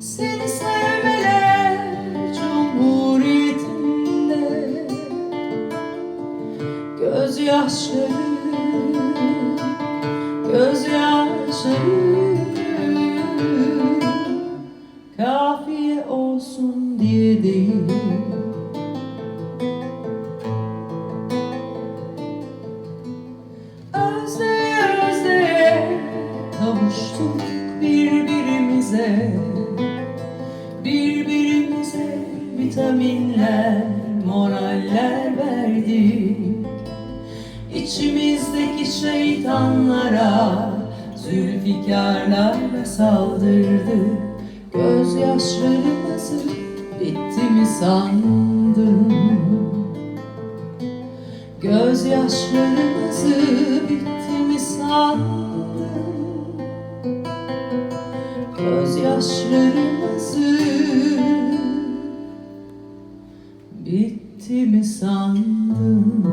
Seni sevmeler cumhuriyetinde Gözyaşları, gözyaşları Kafiye olsun diye değil. Özleye özleye kavuştuk birbirimize. Vitaminler, moraller verdik İçimizdeki şeytanlara Zülfikarlarla saldırdık Gözyaşlarımızı bitti mi sandın? Gözyaşlarımızı bitti mi sandın? Gözyaşlarımızı Bittiğimi sandım.